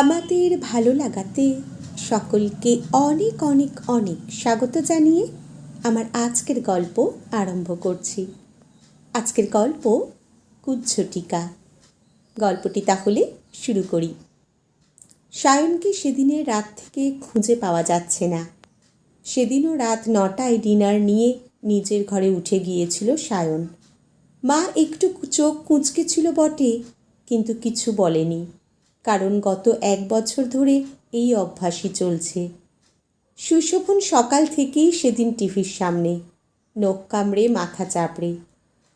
আমাদের ভালো লাগাতে সকলকে অনেক অনেক অনেক স্বাগত জানিয়ে আমার আজকের গল্প আরম্ভ করছি। আজকের গল্প কুজ্ঝটিকা গল্পটি তাহলে শুরু করি। সায়নকে সেদিনের রাত থেকে খুঁজে পাওয়া যাচ্ছে না। সেদিনও রাত নটায় ডিনার নিয়ে নিজের ঘরে উঠে গিয়েছিল সায়ন। মা একটু চোখ কুঁচকে ছিল বটে, কিন্তু কিছু বলেনি। কারণ গত এক বছর ধরে এই অভ্যাসই চলছে। সুশোভন সকাল থেকেই সেদিন টিভির সামনে, নখ কামড়ে মাথা চাপড়ে।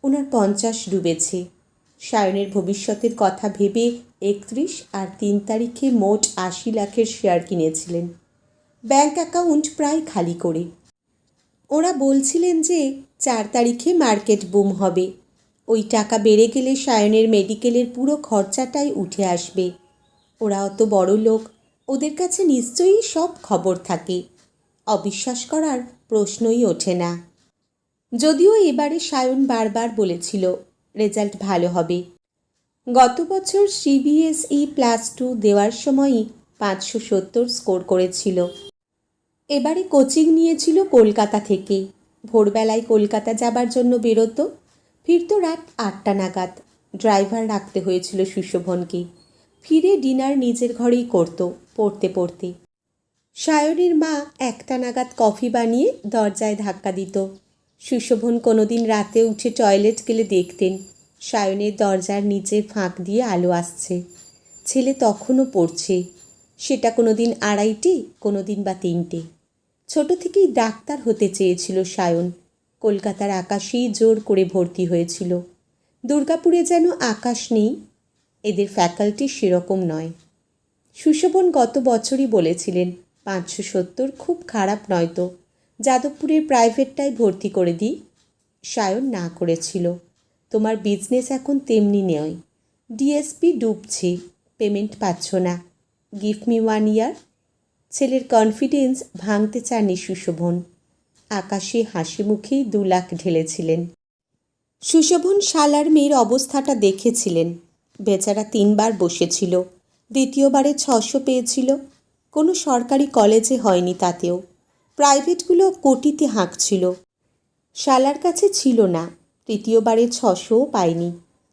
ওনার পঞ্চাশ ডুবেছে। সায়নের ভবিষ্যতের কথা ভেবে একত্রিশ আর তিন তারিখে মোট আশি লাখের শেয়ার কিনেছিলেন। ব্যাংক অ্যাকাউন্ট প্রায় খালি করে। ওরা বলছিলেন যে চার তারিখে মার্কেট বুম হবে। ওই টাকা বেড়ে গেলে সায়নের মেডিকেলের পুরো খরচাটাই উঠে আসবে। ওরা অত বড় লোক। ওদের কাছে নিশ্চয়ই সব খবর থাকে। অবিশ্বাস করার প্রশ্নই ওঠে না। যদিও এবারে সায়ন বারবার বলেছিল, রেজাল্ট ভালো হবে। গত বছর সিবিএসই প্লাস টু দেওয়ার সময়ই পাঁচশো সত্তর স্কোর করেছিল। এবারে কোচিং নিয়েছিল কলকাতা থেকে। ভোরবেলায় কলকাতা যাবার জন্য বেরোতো, ফিরতো রাত আটটা নাগাদ। ড্রাইভার রাখতে হয়েছিল সুশোভনকে। ফিরে ডিনার নিজের ঘরেই করতো, পড়তে পড়তে। সায়নের মা একটা নাগাদ কফি বানিয়ে দরজায় ধাক্কা দিত। সুশোভন কোনোদিন রাতে উঠে টয়লেট গেলে দেখতেন, সায়নের দরজার নিচে ফাঁক দিয়ে আলো আসছে। ছেলে তখনও পড়ছে, সেটা কোনোদিন আড়াইটে কোনো দিন বা তিনটে। ছোট থেকেই ডাক্তার হতে চেয়েছিল সায়ন। কলকাতার আকাশেই জোর করে ভর্তি হয়েছিল। দুর্গাপুরে যেন আকাশ নেই এদের ফ্যাকাল্টি সেরকম নয়। সুশোভন গত বছরই বলেছিলেন, পাঁচশো সত্তর খুব খারাপ নয় তো, যাদবপুরের প্রাইভেটটাই ভর্তি করে দিই। সায়ন না করেছিল। তোমার বিজনেস এখন তেমনি নয়। ডিএসপি ডুবছে পেমেন্ট পাচ্ছ না। গিভ মি ওয়ান ইয়ার ছেলের কনফিডেন্স ভাঙতে চাননি সুশোভন। আকাশে হাসি মুখেই দু লাখ ঢেলেছিলেন। সুশোভন শালার মেয়ের অবস্থাটা দেখেছিলেন। বেচারা তিনবার বসেছিল, দ্বিতীয়বারে ছশো পেয়েছিল। কোনো সরকারি কলেজে হয়নি তাতেও। প্রাইভেটগুলো কোটিতে হাঁকছিল। শালার কাছে ছিল না, তৃতীয়বারে ছশোও পায়নি।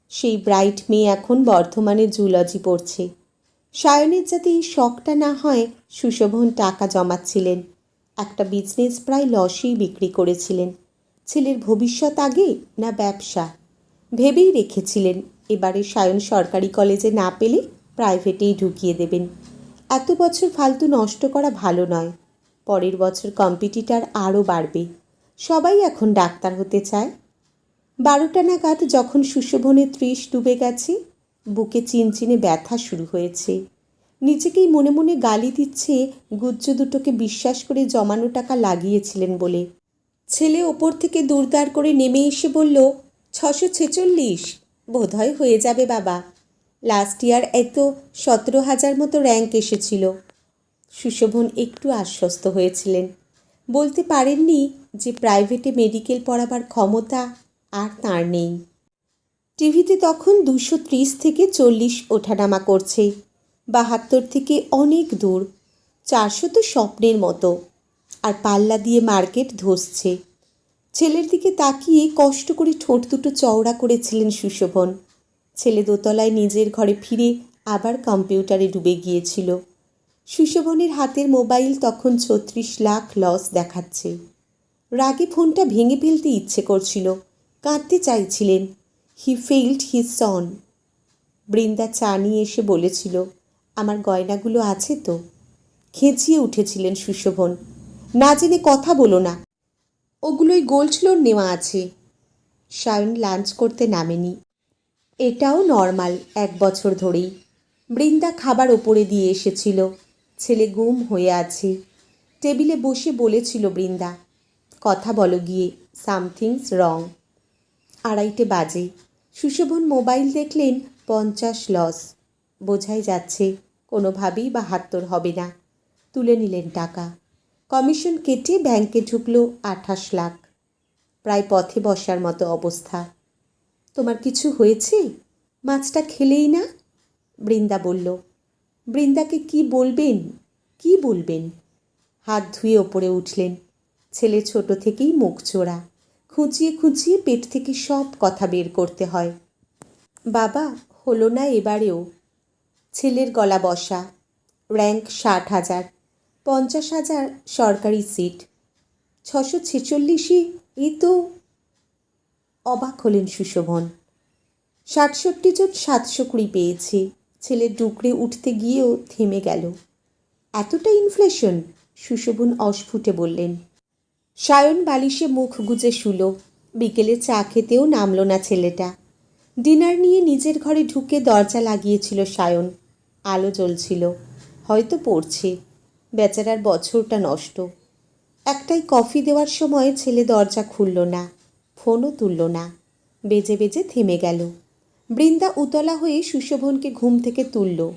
সেই ব্রাইট মেয়ে এখন বর্ধমানে জুলজি পড়ছে। সায়নের যাতে এই শখটা না হয়, সুশোভন টাকা জমাচ্ছিলেন। একটা বিজনেস প্রায় লসেই বিক্রি করেছিলেন। ছেলের ভবিষ্যৎ আগে না ব্যবসা? ভেবেই রেখেছিলেন এবারে সায়ন সরকারি কলেজে না পেলে প্রাইভেটেই ঢুকিয়ে দেবেন। এত বছর ফালতু নষ্ট করা ভালো নয়। পরের বছর কম্পিটিটার আরও বাড়বে। সবাই এখন ডাক্তার হতে চায়। বারোটা নাগাদ যখন সুশোভনের ত্রিশ ডুবে গেছে, বুকে চিনচিনে ব্যথা শুরু হয়েছে। নিজেকেই মনে মনে গালি দিচ্ছে, গুজ্জ দুটোকে বিশ্বাস করে জমানো টাকা লাগিয়েছিলেন বলে। ছেলে ওপর থেকে দুরদার করে নেমে এসে বলল, ছশো ছেচল্লিশ বোধহয় হয়ে যাবে বাবা। লাস্ট ইয়ার এত সতেরো হাজার মতো র্যাঙ্ক এসেছিল। সুশোভন একটু আশ্বস্ত হয়েছিলেন। বলতে পারেননি যে প্রাইভেটে মেডিকেল পড়াবার ক্ষমতা আর তার নেই। টিভিতে তখন দুশো ত্রিশ থেকে চল্লিশ ওঠানামা করছে। বাহাত্তর থেকে অনেক দূর। চারশো তো স্বপ্নের মতো। আর পাল্লা দিয়ে মার্কেট ধসছে। ছেলের দিকে তাকিয়ে কষ্ট করে ঠোঁট দুটো চওড়া করেছিলেন সুশোভন। ছেলে দোতলায় নিজের ঘরে ফিরে আবার কম্পিউটারে ডুবে গিয়েছিল। সুশোভনের হাতের মোবাইল তখন ছত্রিশ লাখ লস দেখাচ্ছে। রাগে ফোনটা ভেঙে ফেলতে ইচ্ছে করছিল, কাঁদতে চাইছিলেন। He failed his son Brinda চা নিয়ে এসে বলেছিল, আমার গয়নাগুলো আছে তো? খেঁচিয়ে উঠেছিলেন সুশোভন। না জেনে কথা বলো না। ওগুলোই গোল্ড লোন নেওয়া আছে। সায়ন লাঞ্চ করতে নামেনি। এটাও নর্মাল, এক বছর ধরেই। বৃন্দা খাবার ওপরে দিয়ে এসেছিল। ছেলে গুম হয়ে আছে। টেবিলে বসে বলেছিল বৃন্দা, কথা বলো গিয়ে, সামথিংস রং। আড়াইটে বাজে। সুশোভন মোবাইল দেখলেন পঞ্চাশ লস। বোঝাই যাচ্ছে, কোনোভাবেই বাহাত্তর হবে না। তুলে নিলেন টাকা। কমিশন কেটে ব্যাংকে ঢুকলো আঠাশ লাখ। প্রায় পথে বসার মতো অবস্থা। তোমার কিছু হয়েছে? মাছটা খেলেই না? বৃন্দা বলল। বৃন্দাকে কি বলবেন? কি বলবেন? হাত ধুয়ে ওপরে উঠলেন। ছেলে ছোট থেকেই মুখ চোরা। খুঁচিয়ে খুঁচিয়ে পেট থেকে সব কথা বের করতে হয়। বাবা, হলো না এবারেও। ছেলের গলা বসা। র্যাঙ্ক ষাট হাজার। পঞ্চাশ হাজার সরকারি সিট। ছশো ছেচল্লিশে এ তো অবাক হলেন সুশোভন। ষাটষট্টি জন সাতশো কুড়ি পেয়েছে। ছেলে ডুকরে উঠতে গিয়েও থেমে গেল। এতটা ইনফ্লেশন সুশোভন অস্ফুটে বললেন। সায়ন বালিশে মুখ গুজে শুলো। বিকেলে চা খেতেও নামল না ছেলেটা। ডিনার নিয়ে নিজের ঘরে ঢুকে দরজা লাগিয়েছিল সায়ন। আলো জ্বলছিল। হয়তো পড়ছে। বেচারার বছরটা নষ্ট। একটাই কফি দেওয়ার সময় ছেলে দরজা খুলল না, ফোনও তুলল না। বেজে বেজে থেমে গেল। বৃন্দা উতলা হয়ে সুশোভনকে ঘুম থেকে তুলল।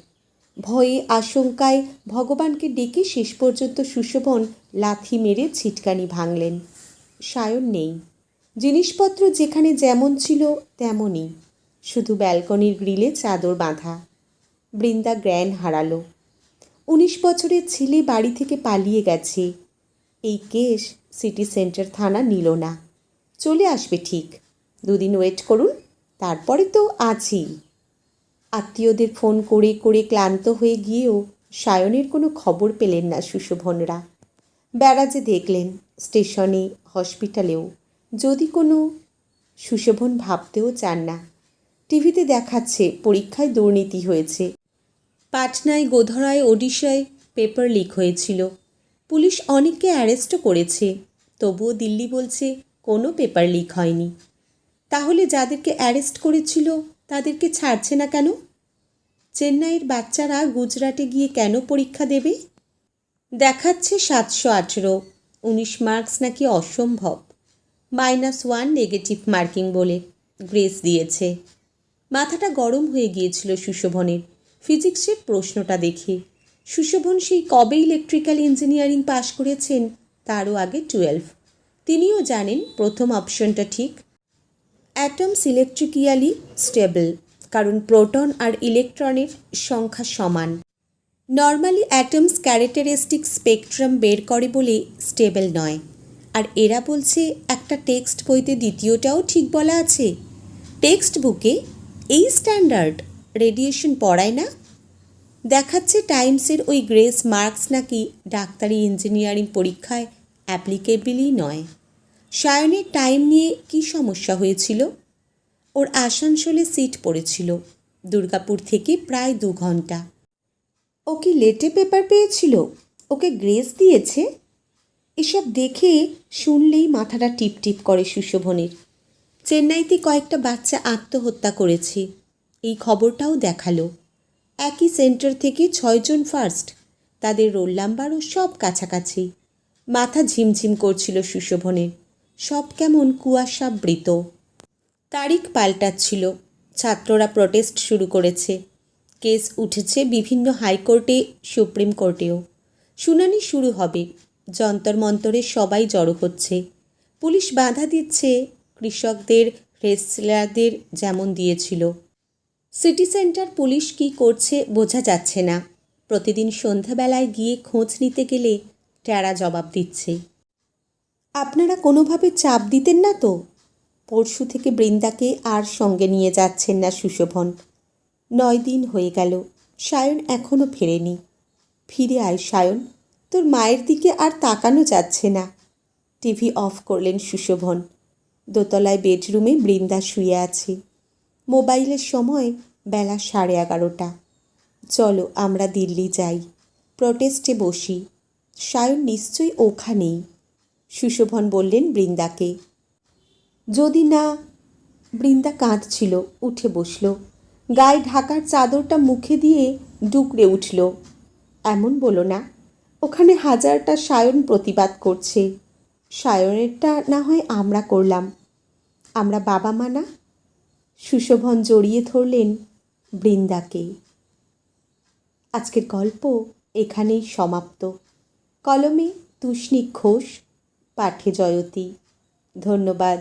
ভয়ে, আশঙ্কায় ভগবানকে ডেকে শেষ পর্যন্ত সুশোভন লাথি মেরে ছিটকানি ভাঙলেন। সায়ন নেই। জিনিসপত্র যেখানে যেমন ছিল তেমনই। শুধু ব্যালকনির গ্রিলে চাদর বাঁধা। বৃন্দা জ্ঞান হারালো। উনিশ বছরের ছেলে বাড়ি থেকে পালিয়ে গেছে। এই কেস সিটি সেন্টার থানা নিল না। চলে আসবে ঠিক। দুদিন ওয়েট করুন, তারপরে তো আছি। আত্মীয়দের ফোন করে করে ক্লান্ত হয়ে গিয়েও সায়নের কোনো খবর পেলেন না সুশোভনরা। ব্যারাজে দেখলেন, স্টেশনে, হসপিটালেও। যদি কোনো, সুশোভন ভাবতেও চান না। টিভিতে দেখাচ্ছে, পরীক্ষায় দুর্নীতি হয়েছে। পাটনায় গোধরায় ওডিশায় পেপার লিক হয়েছিল। পুলিশ অনেককে অ্যারেস্টও করেছে, তবুও দিল্লি বলছে কোনো পেপার লিক হয়নি। তাহলে যাদেরকে অ্যারেস্ট করেছিল, তাদেরকে ছাড়ছে না কেন? চেন্নাইয়ের বাচ্চারা গুজরাটে গিয়ে কেন পরীক্ষা দেবে? দেখাচ্ছে সাতশো আঠেরো, উনিশ মার্কস নাকি অসম্ভব। মাইনাস ওয়ান নেগেটিভ মার্কিং বলে গ্রেস দিয়েছে। মাথাটা গরম হয়ে গিয়েছিল সুশোভনের। ফিজিক্সের প্রশ্নটা দেখে। সুশোভন সেই কবে ইলেকট্রিক্যাল ইঞ্জিনিয়ারিং পাশ করেছেন, তারও আগে টুয়েলভ তিনিও জানেন প্রথম অপশনটা ঠিক। অ্যাটমস ইলেকট্রিক্যালি স্টেবল কারণ প্রোটন আর ইলেকট্রনের সংখ্যা সমান। নর্মালি অ্যাটমস ক্যারেক্টারিস্টিক স্পেকট্রাম বের করে বলে স্টেবল নয়। আর এরা বলছে একটা টেক্সট বইতে দ্বিতীয়টাও ঠিক বলা আছে। টেক্সট বুকে এই স্ট্যান্ডার্ড রেডিয়েশন পড়ায় না? দেখাচ্ছে টাইমসের ওই গ্রেস মার্কস নাকি ডাক্তারি ইঞ্জিনিয়ারিং পরীক্ষায় অ্যাপ্লিকেবলই নয়। সায়নের টাইম নিয়ে কী সমস্যা হয়েছিল? ওর আসানসোলে সিট পড়েছিল, দুর্গাপুর থেকে প্রায় দু ঘণ্টা। ও কি লেটে পেপার পেয়েছিল? ওকে গ্রেস দিয়েছে? এসব দেখে শুনলেই মাথাটা টিপ টিপ করে সুশোভনের। চেন্নাইতে কয়েকটা বাচ্চা আত্মহত্যা করেছে। এই খবরটাও দেখাল। একই সেন্টার থেকে ছয়জন ফার্স্ট তাদের রোল নাম্বারও সব কাছাকাছি। মাথা ঝিমঝিম করছিল সুশোভনের। সব কেমন কুয়াশাবৃত। তারিখ পাল্টাচ্ছিল। ছাত্ররা প্রটেস্ট শুরু করেছে। কেস উঠেছে বিভিন্ন হাইকোর্টে, সুপ্রিম কোর্টেও। শুনানি শুরু হবে। যন্তর মন্তরে সবাই জড়ো হচ্ছে। পুলিশ বাধা দিচ্ছে কৃষকদের রেসলারদের যেমন দিয়েছিল। সিটি সেন্টার পুলিশ কী করছে বোঝা যাচ্ছে না। প্রতিদিন সন্ধ্যাবেলায় গিয়ে খোঁজ নিতে গেলে টেরা জবাব দিচ্ছে। আপনারা কোনোভাবে চাপ দিতেন না তো? পরশু থেকে বৃন্দাকে আর সঙ্গে নিয়ে যাচ্ছেন না সুশোভন। নয় দিন হয়ে গেল, সায়ন এখনও ফেরেনি। ফিরে আয় সায়ন, তোর মায়ের দিকে আর তাকানো যাচ্ছে না। টিভি অফ করলেন সুশোভন। দোতলায় বেডরুমে বৃন্দা শুয়ে আছে। মোবাইলের সময় বেলা সাড়ে এগারোটা। চলো আমরা দিল্লি যাই। প্রটেস্টে বসি। সায়ন নিশ্চয়ই ওখানেই। সুশোভন বললেন বৃন্দাকে। যদি না, বৃন্দা কাঁদছিল, উঠে বসল। গায়ে ঢাকার চাদরটা মুখে দিয়ে ডুকরে উঠল। এমন বলো না, ওখানে হাজারটা সায়ন প্রতিবাদ করছে। সায়নেরটা না হয় আমরা করলাম। আমরা বাবা মা না? সুশোভন জড়িয়ে ধরলেন বৃন্দাকে আজকের গল্প এখানেই সমাপ্ত। কলমে তুষ্ণী ঘোষ পাঠে জয়তী। ধন্যবাদ।